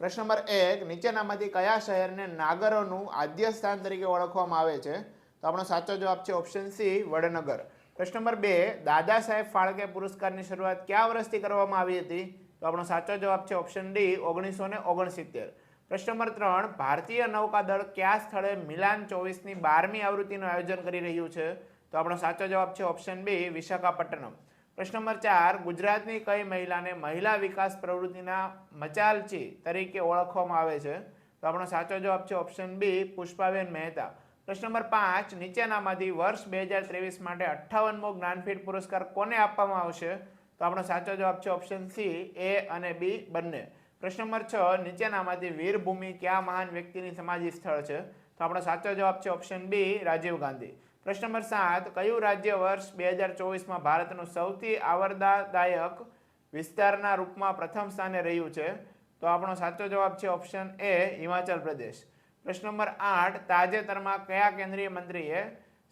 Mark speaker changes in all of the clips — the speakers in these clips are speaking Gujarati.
Speaker 1: પ્રશ્ન નંબર એક, નીચેનામાંથી કયા શહેરને નાગરોનું આદ્ય સ્થાન તરીકે ઓળખવામાં આવે છે? તો આપણો સાચો જવાબ છે ઓપ્શન સી વડનગર. પ્રશ્ન નંબર બે, દાદા સાહેબ ફાળકે પુરસ્કારની શરૂઆત કયા વર્ષથી કરવામાં આવી હતી? તો આપણો સાચો જવાબ છે ઓપ્શન ડી ઓગણીસો ને ઓગણસિત્તેર. પ્રશ્ન નંબર ત્રણ, ભારતીય નૌકાદળ કયા સ્થળે મિલાન ચોવીસની બારમી આવૃત્તિનું આયોજન કરી રહ્યું છે? તો આપણો સાચો જવાબ છે ઓપ્શન બી વિશાખાપટ્ટનમ. પ્રશ્ન નંબર ચાર, ગુજરાતની કઈ મહિલાને મહિલા વિકાસ પ્રવૃત્તિના મચાલચી તરીકે ઓળખવામાં આવે છે? તો આપણો સાચો જવાબ છે ઓપ્શન બી, પુષ્પાબેન મહેતા. પ્રશ્ન નંબર પાંચ, નીચેનામાંથી વર્ષ બે હજાર ત્રેવીસ માટે અઠ્ઠાવનમો જ્ઞાનપીઠ પુરસ્કાર કોને આપવામાં આવશે? તો આપણો સાચો જવાબ છે ઓપ્શન સી, એ અને બી બંને. પ્રશ્ન નંબર છ, નીચેનામાંથી વીરભૂમિ કયા મહાન વ્યક્તિની સમાધિ સ્થળ છે? તો આપણો સાચો જવાબ છે ઓપ્શન બી, રાજીવ ગાંધી. પ્રશ્ન નંબર સાત, કયું રાજ્ય વર્ષ બે હજાર ચોવીસમાં ભારતનું સૌથી આવરદાદાયક વિસ્તારના રૂપમાં પ્રથમ સ્થાને રહ્યું છે? તો આપણો સાચો જવાબ છે ઓપ્શન એ હિમાચલ પ્રદેશ. પ્રશ્ન નંબર આઠ, તાજેતરમાં કયા કેન્દ્રીય મંત્રીએ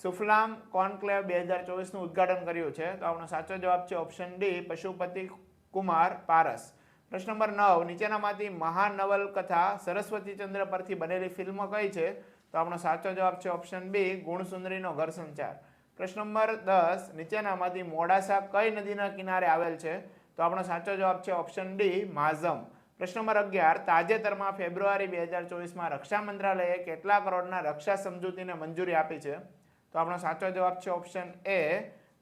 Speaker 1: સુફલામ કોન્ક્લેવ બે હજાર ચોવીસનું ઉદ્ઘાટન કર્યું છે? તો આપણો સાચો જવાબ છે ઓપ્શન ડી, પશુપતિ કુમાર પારસ. પ્રશ્ન નંબર નવ, નીચેનામાંથી મહાન નવલકથા સરસ્વતીચંદ્ર પરથી બનેલી ફિલ્મ કઈ છે? તો આપણો સાચો જવાબ છે ઓપ્શન બી ગુણસુંદરીનો ઘર સંચાર. પ્રશ્ન નંબર દસ, નીચેનામાંથી મોડાસા કઈ નદીના કિનારે આવેલ છે? તો આપણો સાચો જવાબ છે ઓપ્શન ડી માઝમ. પ્રશ્ન નંબર અગિયાર, તાજેતરમાં ફેબ્રુઆરી બે હજાર ચોવીસમાં રક્ષા મંત્રાલયે કેટલા કરોડના રક્ષા સમજૂતીને મંજૂરી આપી છે? તો આપણો સાચો જવાબ છે ઓપ્શન એ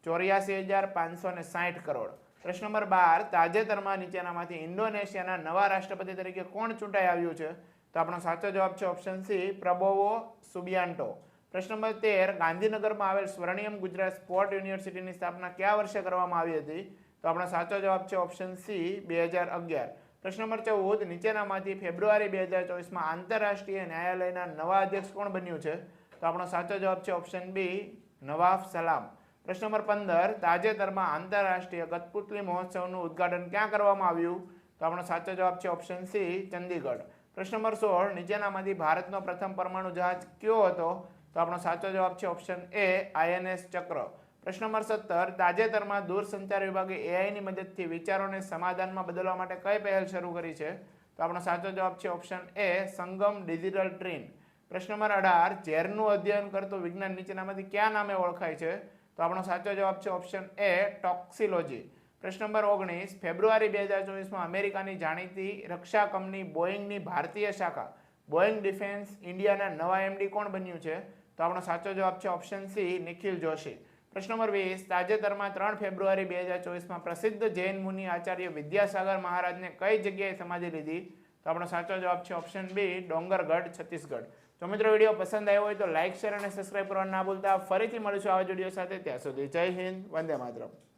Speaker 1: ચોર્યાસી હજાર પાંચસો ને સાહીઠ કરોડ. પ્રશ્ન નંબર બાર, તાજેતરમાં નીચેનામાંથી ઇન્ડોનેશિયાના નવા રાષ્ટ્રપતિ તરીકે કોણ ચૂંટાઈ આવ્યું છે? તો આપણો સાચો જવાબ છે ઓપ્શન સી પ્રબોવો સુબિયાન્ટો પ્રશ્ન નંબર તેર, ગાંધીનગરમાં આવેલ સ્વર્ણિયમ ગુજરાત સ્પોર્ટ યુનિવર્સિટીની સ્થાપના કયા વર્ષે કરવામાં આવી હતી? તો આપણો સાચો જવાબ છે ઓપ્શન સી બે હજાર અગિયાર. પ્રશ્ન નંબર ચૌદ, નીચેનામાંથી ફેબ્રુઆરી બે હજાર ચોવીસમાં આંતરરાષ્ટ્રીય ન્યાયાલયના નવા અધ્યક્ષ કોણ બન્યું છે? તો આપણો સાચો જવાબ છે ઓપ્શન બી નવાફ સલામ. પ્રશ્ન નંબર પંદર, તાજેતરમાં આંતરરાષ્ટ્રીય કઠપુતલી મહોત્સવનું ઉદ્ઘાટન ક્યાં કરવામાં આવ્યું? તો આપણો સાચો જવાબ છે ઓપ્શન સી ચંદીગઢ. પ્રશ્ન નંબર સોળ, નીચેનામાંથી ભારતનો પ્રથમ પરમાણુ જહાજ કયો હતો? તો આપણો સાચો જવાબ છે ઓપ્શન એ, આઈએનએસ ચક્ર. પ્રશ્ન નંબર સત્તર, તાજેતરમાં દૂરસંચાર વિભાગે એઆઈની મદદથી વિચારોને સમાધાનમાં બદલવા માટે કઈ પહેલ શરૂ કરી છે? તો આપણો સાચો જવાબ છે option A, Sangam digital train. પ્રશ્ન નંબર અઢાર, ઝેરનું અધ્યયન કરતું વિજ્ઞાન નીચેનામાંથી કયા નામે ઓળખાય છે? તો આપણો સાચો જવાબ છે ઓપ્શન એ, ટોક્સિલોજી. પ્રશ્ન નંબર ઓગણીસ, ફેબ્રુઆરી બે હજાર ચોવીસમાં અમેરિકાની જાણીતી રક્ષા કંપની બોઈંગની ભારતીય શાખા બોઈંગ ડિફેન્સ ઇન્ડિયાના નવા એમડી કોણ બન્યું છે? તો આપણો સાચો જવાબ છે ઓપ્શન સી, નિખિલ જોશી. પ્રશ્ન નંબર વીસ, તાજેતરમાં ત્રણ ફેબ્રુઆરી બે હજાર ચોવીસમાં પ્રસિદ્ધ જૈન મુનિ આચાર્ય વિદ્યાસાગર મહારાજને કઈ જગ્યાએ સમાધિ લીધી? તો આપણો સાચો જવાબ છે ઓપ્શન બી, ડોંગરગઢ, છત્તીસગઢ. તો મિત્રો, વીડિયો પસંદ આવ્યો હોય તો લાઇક, શેર અને સબસ્ક્રાઇબ કરવાનું ના ભૂલતા. ફરીથી મળીશું આવા વીડિયો સાથે. ત્યાં સુધી જય હિન્દ, વંદે માતરમ.